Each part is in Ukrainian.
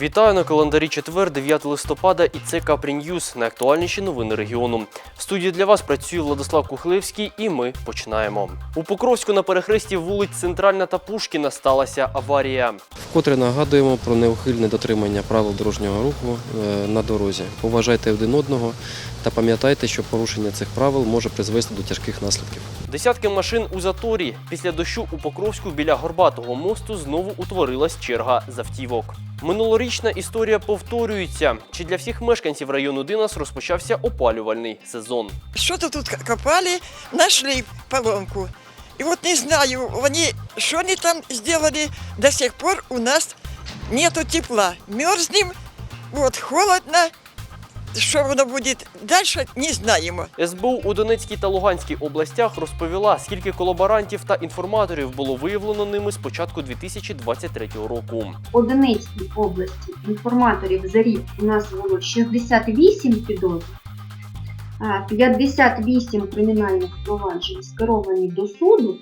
Вітаю на календарі четвер, 9 листопада, і це Капрі Ньюз, найактуальніші новини регіону. В студії для вас працює Владислав Кухлевський, і ми починаємо. У Покровську на перехресті вулиць Центральна та Пушкіна сталася аварія. Вкотре нагадуємо про неухильне дотримання правил дорожнього руху е, на дорозі. Поважайте один одного та пам'ятайте, що порушення цих правил може призвести до тяжких наслідків. Десятки машин у заторі. Після дощу у Покровську біля Горбатого мосту знову утворилась черга з автівок. Минулорічна історія повторюється. Чи для всіх мешканців району Динас розпочався опалювальний сезон? Что-то тут копали, нашли поломку. І от не знаю, вони що вони там зробили, до сих пор у нас нету тепла. Мерзнем, от холодно. Что оно будет дальше, не знаем. СБУ у Донецькій та Луганській областях розповіла, скільки колаборантів та інформаторів було виявлено ними з початку 2023 року. По Донецькій області інформаторів за рік у нас було 68 підозр, 58 кримінальних проваджень скеровані до суду.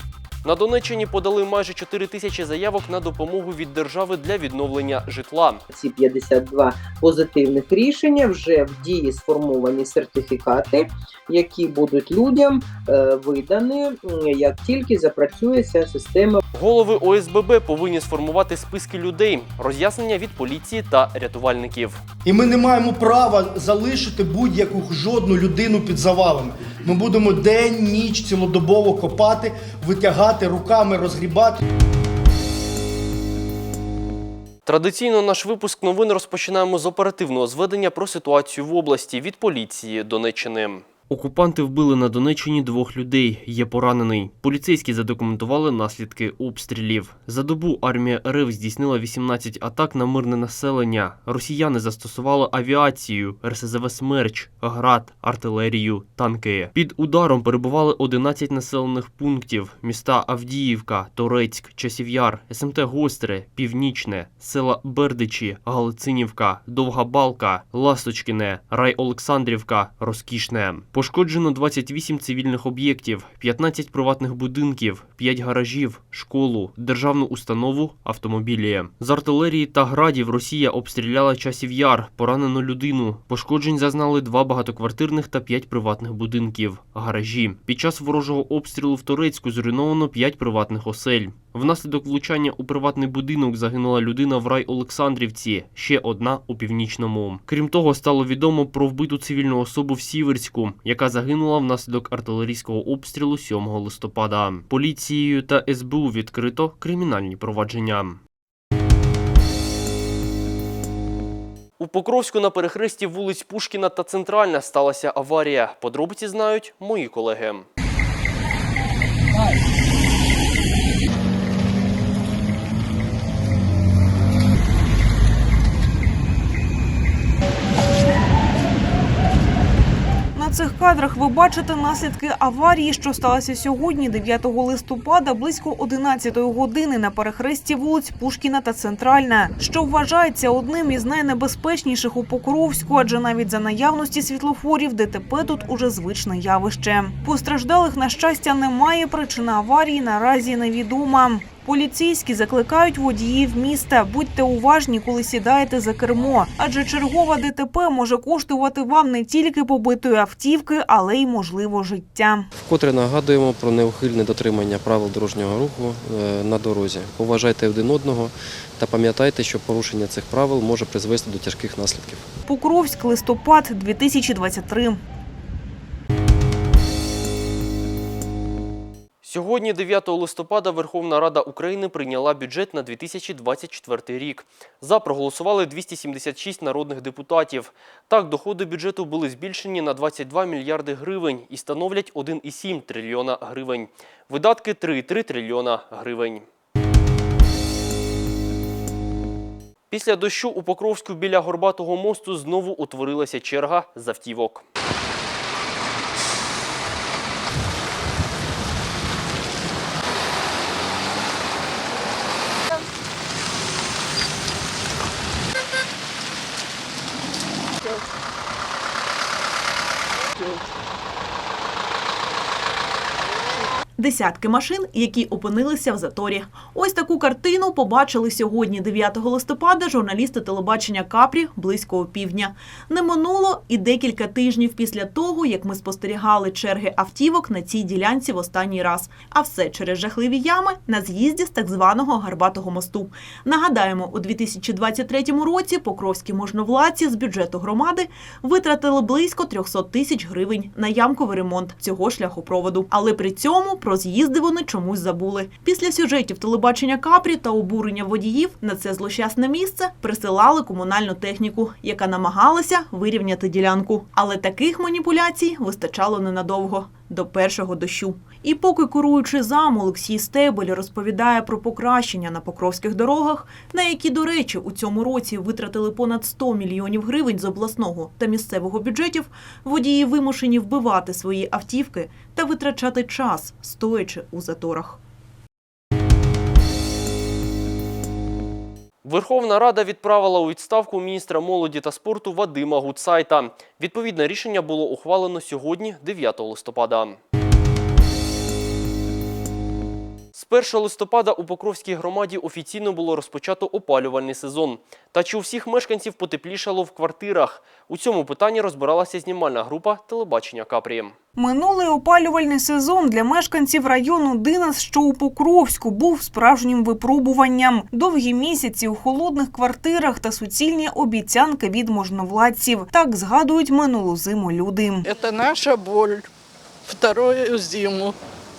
На Донеччині подали майже 4 тисячі заявок на допомогу від держави для відновлення житла. ці 52 позитивних рішення вже в дії сформовані сертифікати, які будуть людям е, видані, як тільки запрацює ця система. Голови ОСББ повинні сформувати списки людей, роз'яснення від поліції та рятувальників. І ми не маємо права залишити будь-яку жодну людину під завалами. Ми будемо день, ніч цілодобово копати, витягати руками, розгрібати. Традиційно наш випуск новин розпочинаємо з оперативного зведення про ситуацію в області від поліції Донеччини. Окупанти вбили на Донеччині двох людей. Є поранений. Поліцейські задокументували наслідки обстрілів. За добу армія РФ здійснила 18 атак на мирне населення. Росіяни застосували авіацію, РСЗВ «Смерч», град, артилерію, танки. Під ударом перебували 11 населених пунктів: міста Авдіївка, Торецьк, Часів'яр, СМТ Гостре, Північне, села Бердичі, Галицинівка, Довга Балка, Ласточкине, Рай Олександрівка, Розкішне. Пошкоджено 28 цивільних об'єктів, 15 приватних будинків, 5 гаражів, школу, державну установу, автомобілі. З артилерії та градів Росія обстріляла часів яр, поранену людину. Пошкоджень зазнали два багатоквартирних та 5 приватних будинків, гаражі. Під час ворожого обстрілу в Турецьку зруйновано 5 приватних осель. Внаслідок влучання у приватний будинок загинула людина в рай Олександрівці, ще одна у північному. Крім того, стало відомо про вбиту цивільну особу в Сіверську, яка загинула внаслідок артилерійського обстрілу 7 листопада. Поліцією та СБУ відкрито кримінальні провадження. У Покровську на перехресті вулиць Пушкіна та Центральна сталася аварія. Подробиці знають мої колеги. Цих кадрах ви бачите наслідки аварії, що сталося сьогодні, 9 листопада, близько 11 години на перехресті вулиць Пушкіна та Центральна, що вважається одним із найнебезпечніших у Покровську, адже навіть за наявності світлофорів ДТП тут уже звичне явище. Постраждалих на щастя немає. Причина аварії наразі невідома. Поліцейські закликають водіїв міста. Будьте уважні, коли сідаєте за кермо, адже чергова ДТП може коштувати вам не тільки побитої автівки, але й можливо життя. Вкотре нагадуємо про неухильне дотримання правил дорожнього руху е, на дорозі. Поважайте один одного та пам'ятайте, що порушення цих правил може призвести до тяжких наслідків. Покровськ, листопад 2023. Сьогодні, 9 листопада, Верховна Рада України прийняла бюджет на 2024 рік. За проголосували 276 народних депутатів. Так, доходи бюджету були збільшені на 22 мільярди гривень і становлять 1,7 трильйона гривень. Видатки 3,3 трильйона гривень. Після дощу у Покровську біля Горбатого мосту знову утворилася черга з автівок. Десятки машин, які опинилися в заторі. Ось таку картину побачили сьогодні, 9 листопада, журналісти телебачення Капрі близько опівдня. Не минуло і декілька тижнів після того, як ми спостерігали черги автівок на цій ділянці в останній раз. А все через жахливі ями на з'їзді з так званого Гарбатого мосту. Нагадаємо, у 2023 році покровські можновладці з бюджету громади витратили близько 300 тисяч гривень на ямковий ремонт цього шляхопроводу. Але при цьому про з'їзди вони чомусь забули. Після сюжетів телебачення Капрі та обурення водіїв на це злощасне місце присилали комунальну техніку, яка намагалася вирівняти ділянку. Але таких маніпуляцій вистачало ненадовго до першого дощу. І поки куруючи зам Олексій Стебель розповідає про покращення на покровських дорогах, на які, до речі, у цьому році витратили понад 100 мільйонів гривень з обласного та місцевого бюджетів, водії вимушені вбивати свої автівки та витрачати час, стоячи у заторах. Верховна Рада відправила у відставку міністра молоді та спорту Вадима Гуцайта. Відповідне рішення було ухвалено сьогодні, 9 листопада. З 1 листопада у Покровській громаді офіційно було розпочато опалювальний сезон. Та чи у всіх мешканців потеплішало в квартирах? У цьому питанні розбиралася знімальна група телебачення Капрі. Минулий опалювальний сезон для мешканців району Динас, що у Покровську, був справжнім випробуванням. Довгі місяці у холодних квартирах та суцільні обіцянки від можновладців. Так згадують минулу зиму люди. Это наша боль. Вторую зиму.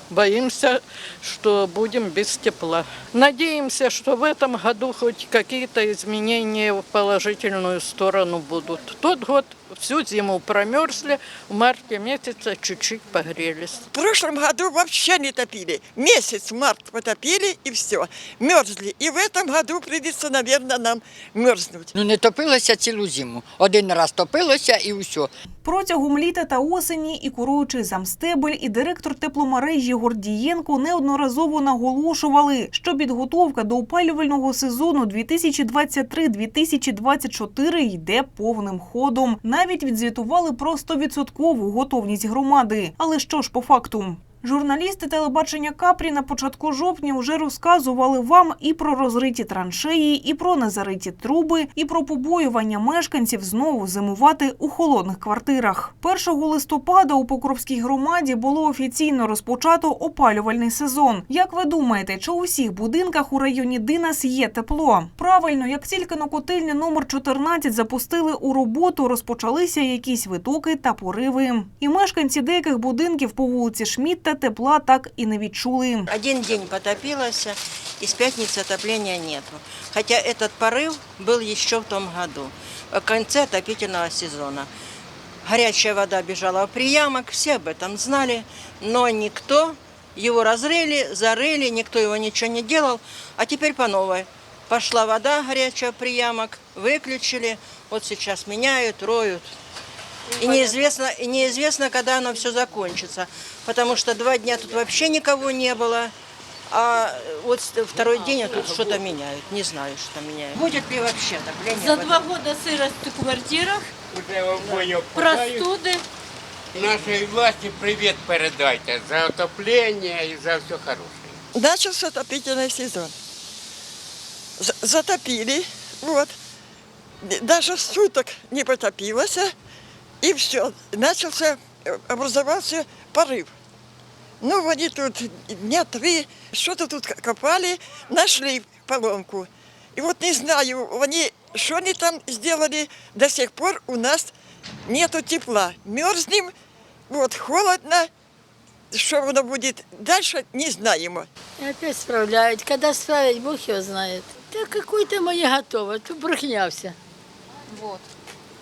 Боимся, что будем без тепла. Надеемся, что в этом году хоть какие-то изменения в положительную сторону будут. Тот год всю зиму промерзли, в марте месяце чуть-чуть погрелись. В прошлом году вообще не топили. Месяц март потопили и все. Мерзли. И в этом году придется, наверное, нам мерзнуть. Ну не топилося цілу зиму. Один раз топилося і все. Протягом літа та осені і куруючий замстебель, і директор тепломережі Гордієнко неодноразово наголошували, що підготовка до опалювального сезону 2023-2024 йде повним ходом. Навіть відзвітували про 100% готовність громади. Але що ж по факту? Журналісти телебачення Капрі на початку жовтня вже розказували вам і про розриті траншеї, і про незариті труби, і про побоювання мешканців знову зимувати у холодних квартирах. 1 листопада у Покровській громаді було офіційно розпочато опалювальний сезон. Як ви думаєте, чи у всіх будинках у районі Динас є тепло? Правильно, як тільки на котельні номер 14 запустили у роботу, розпочалися якісь витоки та пориви. І мешканці деяких будинків по вулиці Шмідта тепла так і не відчули. Один день потопилось, и с пятницы отопления нету. Хотя этот порыв был еще в том году, в конце отопительного сезона. Горячая вода бежала в приямок, все об этом знали, но никто его разрыли, зарыли, никто его ничего не делал. А теперь по новой. Пошла вода горячая в приямок, выключили, вот сейчас меняют, роют. И неизвестно, и неизвестно, когда оно все закончится. Потому что два дня тут вообще никого не было. А вот второй день тут что-то меняют. Не знаю, что меняют. Будет ли вообще отопление? За два года сырости в квартирах, простуды. Нашей власти привет передайте за отопление и за все хорошее. Начался отопительный сезон. Затопили, вот. Даже суток не потопилось, и все. Начался, э, образовался порыв. Ну, они тут дня три что-то тут копали, нашли поломку. И вот не знаю, они, что они там сделали, до сих пор у нас нету тепла. Мерзнем, вот, холодно. Что оно будет дальше, не знаем. И опять справляют. Когда справить, Бог его знает. Да какой-то мы не готовы, тут брехня вся. Вот.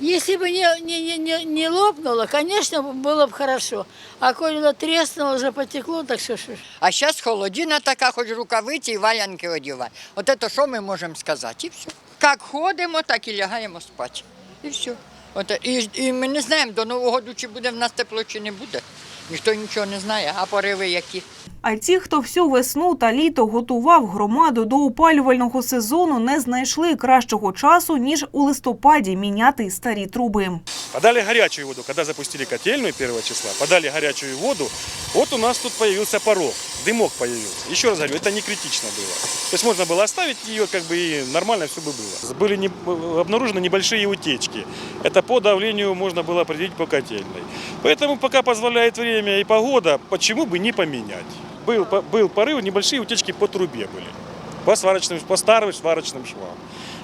Если бы не, не, не, не, не лопнуло, конечно, было бы хорошо. А коли оно треснуло, уже потекло, так что ж. А зараз холодина така, хоч рукавиці і валянки одягай. От це що ми можемо сказати? І все. Як ходимо, так і лягаємо спати. І все. От, і, і ми не знаємо до Нового року, чи буде в нас тепло, чи не буде. Ніхто нічого не знає, а пориви які. А ті, хто всю весну та літо готував громаду до опалювального сезону, не знайшли кращого часу ніж у листопаді міняти старі труби. Подали горячую воду, когда запустили котельную 1 числа, подали горячую воду, вот у нас тут появился порог, дымок появился. Еще раз говорю, это не критично было. То есть можно было оставить ее, как бы и нормально все бы было. Были не, обнаружены небольшие утечки. Это по давлению можно было определить по котельной. Поэтому пока позволяет время и погода, почему бы не поменять? Был, по- был порыв, небольшие утечки по трубе были, по, сварочным, по старым сварочным швам.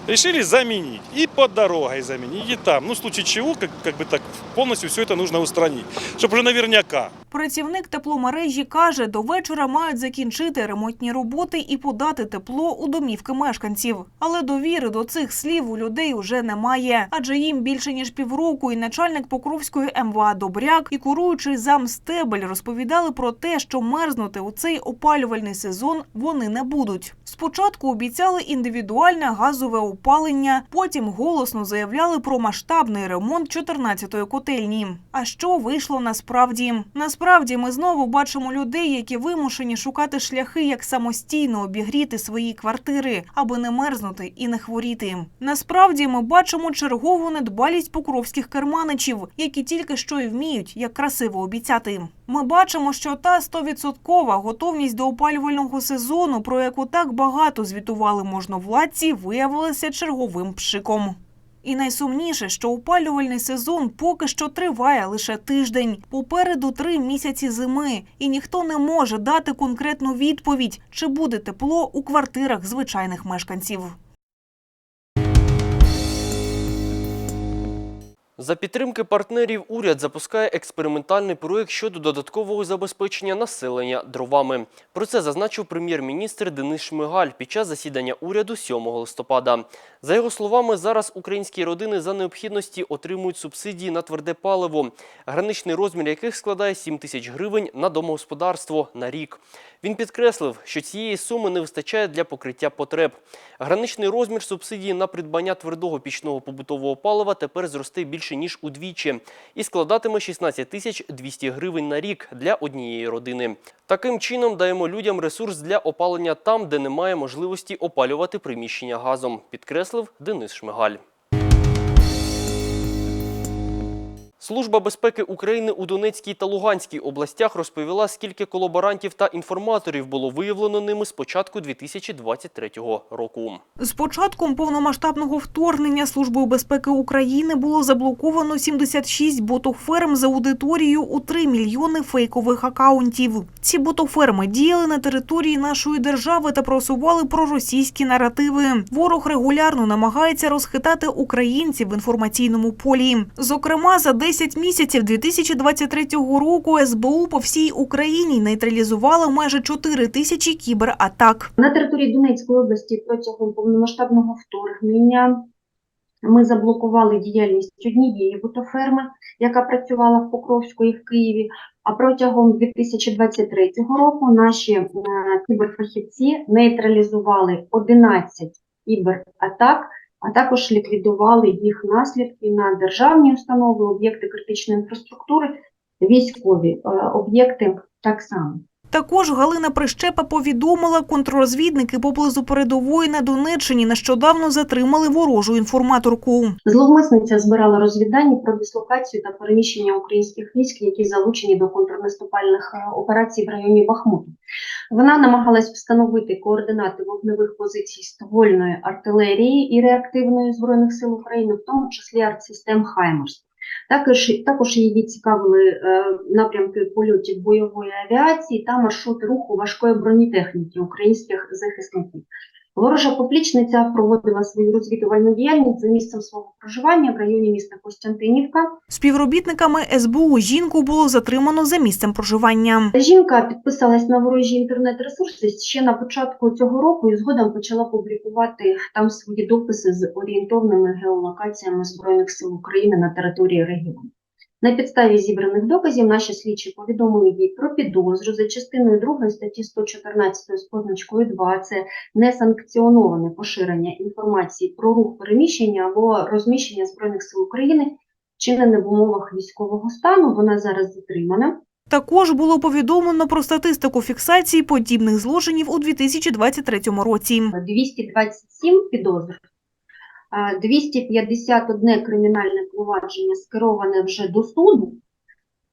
Решили заменить. И под дорогой заменить, и там. Ну, в случае чего, как, как бы так, полностью все это нужно устранить. Чтобы уже наверняка. Працівник тепломережі каже, до вечора мають закінчити ремонтні роботи і подати тепло у домівки мешканців. Але довіри до цих слів у людей уже немає, адже їм більше ніж півроку. І начальник Покровської МВА Добряк і куруючий зам Стебель розповідали про те, що мерзнути у цей опалювальний сезон вони не будуть. Спочатку обіцяли індивідуальне газове опалення, потім голосно заявляли про масштабний ремонт 14-ї котельні. А що вийшло насправді? Насправді ми знову бачимо людей, які вимушені шукати шляхи, як самостійно обігріти свої квартири, аби не мерзнути і не хворіти. Насправді ми бачимо чергову недбалість покровських керманичів, які тільки що й вміють, як красиво обіцяти. Ми бачимо, що та стовідсоткова готовність до опалювального сезону, про яку так багато звітували можновладці, виявилася черговим пшиком. І найсумніше, що опалювальний сезон поки що триває лише тиждень. Попереду три місяці зими, і ніхто не може дати конкретну відповідь, чи буде тепло у квартирах звичайних мешканців. За підтримки партнерів уряд запускає експериментальний проєкт щодо додаткового забезпечення населення дровами. Про це зазначив прем'єр-міністр Денис Шмигаль під час засідання уряду 7 листопада. За його словами, зараз українські родини за необхідності отримують субсидії на тверде паливо, граничний розмір яких складає 7 тисяч гривень на домогосподарство на рік. Він підкреслив, що цієї суми не вистачає для покриття потреб. Граничний розмір субсидії на придбання твердого пічного побутового палива тепер зросте більше ніж удвічі і складатиме 16 тисяч 200 гривень на рік для однієї родини. Таким чином даємо людям ресурс для опалення там, де немає можливості опалювати приміщення газом, підкреслив Денис Шмигаль. Служба безпеки України у Донецькій та Луганській областях розповіла, скільки колаборантів та інформаторів було виявлено ними з початку 2023 року. З початком повномасштабного вторгнення Службою безпеки України було заблоковано 76 ботоферм з аудиторією у 3 мільйони фейкових акаунтів. Ці ботоферми діяли на території нашої держави та просували проросійські наративи. Ворог регулярно намагається розхитати українців в інформаційному полі. Зокрема, за 10 місяців 2023 року СБУ по всій Україні нейтралізувала майже 4 тисячі кібератак. На території Донецької області протягом повномасштабного вторгнення ми заблокували діяльність однієї бутоферми, яка працювала в Покровську і в Києві. А протягом 2023 року наші е, кіберфахівці нейтралізували 11 кібератак, а також ліквідували їх наслідки на державні установи, об'єкти критичної інфраструктури, військові е, об'єкти так само. Також Галина Прищепа повідомила, контррозвідники поблизу передової на Донеччині нещодавно затримали ворожу інформаторку. Зловмисниця збирала розвіддані про дислокацію та переміщення українських військ, які залучені до контрнаступальних е, операцій в районі Бахмуту. Вона намагалась встановити координати вогневих позицій ствольної артилерії і реактивної збройних сил України, в тому числі артсистем Хаймерс. Також, також її цікавили е, напрямки польотів бойової авіації та маршрути руху важкої бронетехніки українських захисників. Ворожа поплічниця проводила свою розвідувальну діяльність за місцем свого проживання в районі міста Костянтинівка. Співробітниками СБУ жінку було затримано за місцем проживання. Жінка підписалась на ворожі інтернет-ресурси ще на початку цього року і згодом почала публікувати там свої дописи з орієнтовними геолокаціями Збройних сил України на території регіону. На підставі зібраних доказів наші слідчі повідомили їй про підозру за частиною 2 статті 114 з позначкою 2 – це несанкціоноване поширення інформації про рух переміщення або розміщення Збройних сил України, вчинене в умовах військового стану. Вона зараз затримана. Також було повідомлено про статистику фіксації подібних злочинів у 2023 році. 227 підозр, 251 кримінальне провадження скероване вже до суду,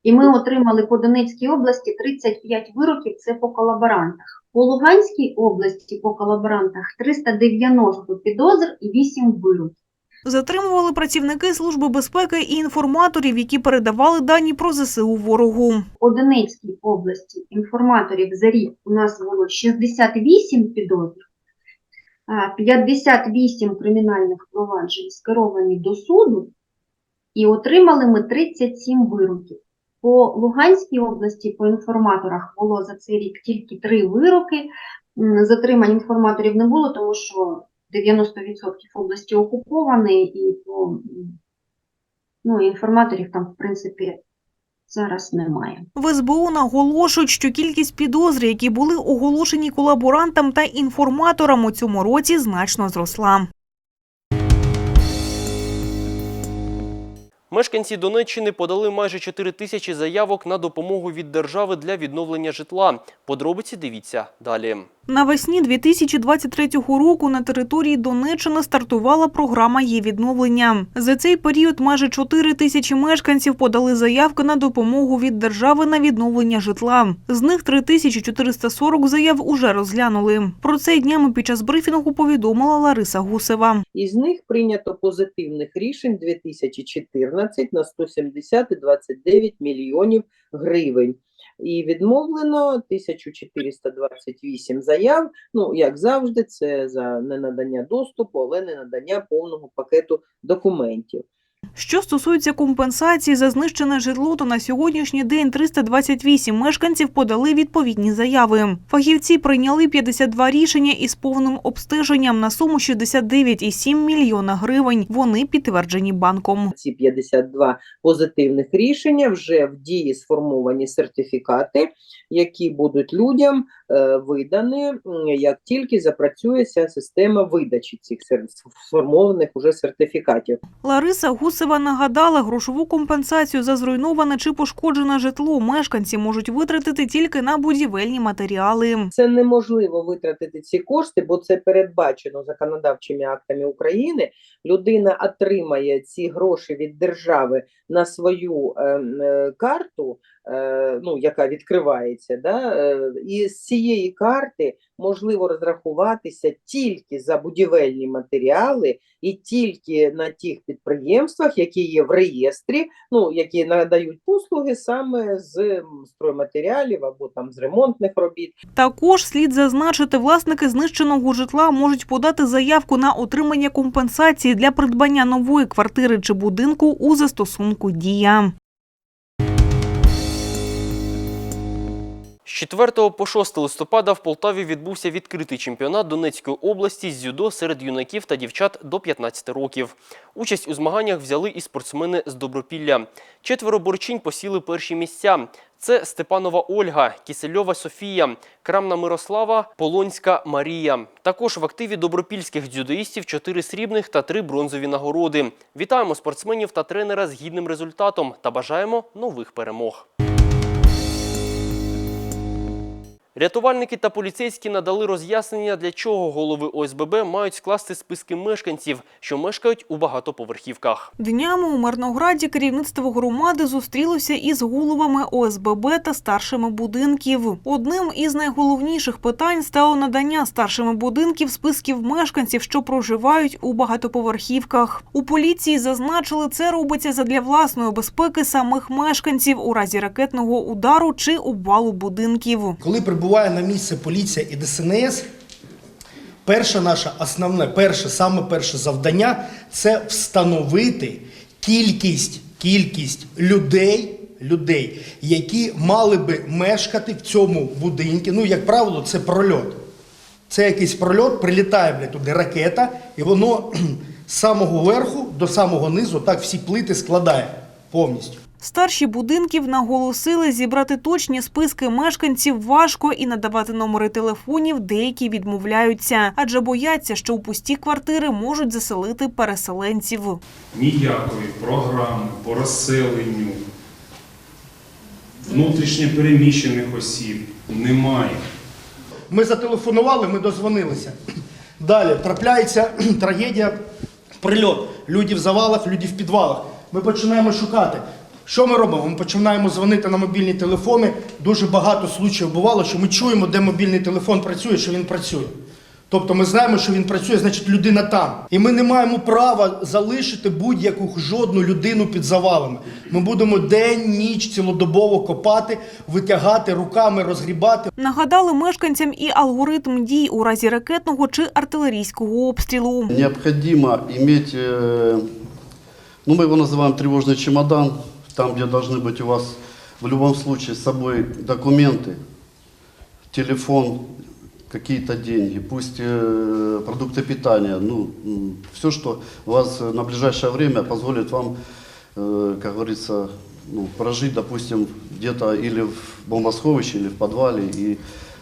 і ми отримали по Донецькій області 35 вироків, це по колаборантах. По Луганській області по колаборантах 390 підозр і 8 вироків. Затримували працівники Служби безпеки і інформаторів, які передавали дані про ЗСУ ворогу. По Донецькій області інформаторів за рік у нас було 68 підозр, 58 кримінальних проваджень скеровані до суду, і отримали ми 37 вироків. По Луганській області по інформаторах було за цей рік тільки 3 вироки. Затримань інформаторів не було, тому що 90% області окуповані, і по, ну, інформаторів там, в принципі, зараз немає. В СБУ наголошують, що кількість підозр, які були оголошені колаборантам та інформаторам у цьому році, значно зросла. Мешканці Донеччини подали майже 4 тисячі заявок на допомогу від держави для відновлення житла. Подробиці дивіться далі. Навесні 2023 року на території Донеччини стартувала програма «Є відновлення». За цей період майже 4 тисячі мешканців подали заявки на допомогу від держави на відновлення житла. З них 3440 заяв уже розглянули. Про це днями під час брифінгу повідомила Лариса Гусева. Із них прийнято позитивних рішень 2014 на 170 і 29 мільйонів гривень. І відмовлено 1428 заяв. Ну, як завжди, це за ненадання доступу, але не надання повного пакету документів. Що стосується компенсації за знищене житло, то на сьогоднішній день 328 мешканців подали відповідні заяви. Фахівці прийняли 52 рішення із повним обстеженням на суму 69,7 мільйона гривень. Вони підтверджені банком. Ці 52 позитивних рішення вже в дії сформовані сертифікати, які будуть людям е, видані, як тільки запрацює ця система видачі цих сформованих уже сертифікатів. Лариса Гусева нагадала, грошову компенсацію за зруйноване чи пошкоджене житло мешканці можуть витратити тільки на будівельні матеріали. Це неможливо витратити ці кошти, бо це передбачено законодавчими актами України. Людина отримає ці гроші від держави на свою е, е, карту, ну яка відкривається, да, е, і з цієї карти можливо розрахуватися тільки за будівельні матеріали і тільки на тих підприємствах, які є в реєстрі, ну які надають послуги саме з стройматеріалів або там з ремонтних робіт. Також слід зазначити, власники знищеного житла можуть подати заявку на отримання компенсації для придбання нової квартири чи будинку у застосунку Дія. З 4 по 6 листопада в Полтаві відбувся відкритий чемпіонат Донецької області з дзюдо серед юнаків та дівчат до 15 років. Участь у змаганнях взяли і спортсмени з Добропілля. Четверо борчинь посіли перші місця. Це Степанова Ольга, Кісельова Софія, Крамна Мирослава, Полонська Марія. Також в активі добропільських дзюдоїстів 4 срібних та 3 бронзові нагороди. Вітаємо спортсменів та тренера з гідним результатом та бажаємо нових перемог. Рятувальники та поліцейські надали роз'яснення, для чого голови ОСББ мають скласти списки мешканців, що мешкають у багатоповерхівках. Днями у Мирнограді керівництво громади зустрілося із головами ОСББ та старшими будинків. Одним із найголовніших питань стало надання старшими будинків списків мешканців, що проживають у багатоповерхівках. У поліції зазначили, це робиться задля власної безпеки самих мешканців у разі ракетного удару чи обвалу будинків. Коли прибуває на місце поліція і ДСНС, перше наше основне, перше, саме перше завдання це встановити кількість, кількість людей, людей, які мали би мешкати в цьому будинку. Ну, як правило, це прольот. Це якийсь прольот, прилітає блядь, туди ракета, і воно з самого верху до самого низу так всі плити складає повністю. Старші будинків наголосили, зібрати точні списки мешканців важко і надавати номери телефонів деякі відмовляються, адже бояться, що у пусті квартири можуть заселити переселенців. ніякої програми по розселенню Внутрішньо переміщених осіб немає. Ми зателефонували, ми дозвонилися. Далі трапляється трагедія, прильот. Люди в завалах, люди в підвалах. Ми починаємо шукати. Що ми робимо? Ми починаємо дзвонити на мобільні телефони. Дуже багато случаїв бувало, що ми чуємо, де мобільний телефон працює, що він працює. Тобто ми знаємо, що він працює, значить людина там. І ми не маємо права залишити будь-яку жодну людину під завалами. Ми будемо день, ніч, цілодобово копати, витягати руками, розгрібати. Нагадали мешканцям і алгоритм дій у разі ракетного чи артилерійського обстрілу. Необходимо иметь, э, ну мы его называем тревожный чемодан, Там где должны быть у вас в любом случае с собой документы, телефон, какие-то деньги, пусть э, продукты питания, ну все, что вас на ближайшее время позволит вам, э, как говорится, ну, прожить, допустим, где-то или в бомбосховище, или в подвале, и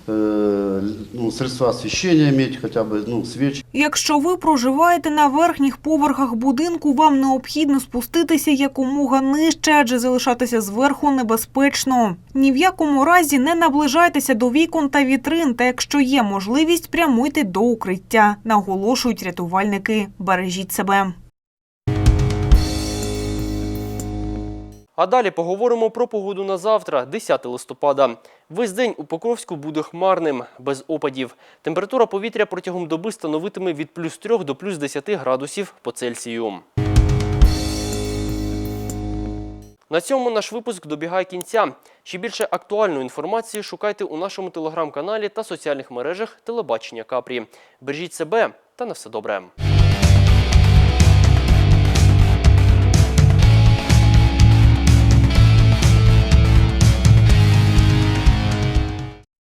ну, средства освещения иметь хотя бы, ну, свечи. Якщо ви проживаєте на верхніх поверхах будинку, вам необхідно спуститися якомога нижче, адже залишатися зверху небезпечно. Ні в якому разі не наближайтеся до вікон та вітрин, та якщо є можливість, прямуйте до укриття, наголошують рятувальники. Бережіть себе. А далі поговоримо про погоду на завтра, 10 листопада. Весь день у Покровську буде хмарним, без опадів. Температура повітря протягом доби становитиме від плюс 3 до плюс 10 градусів по Цельсію. На цьому наш випуск добігає кінця. Ще більше актуальної інформації шукайте у нашому телеграм-каналі та соціальних мережах телебачення Капрі. Бережіть себе та на все добре.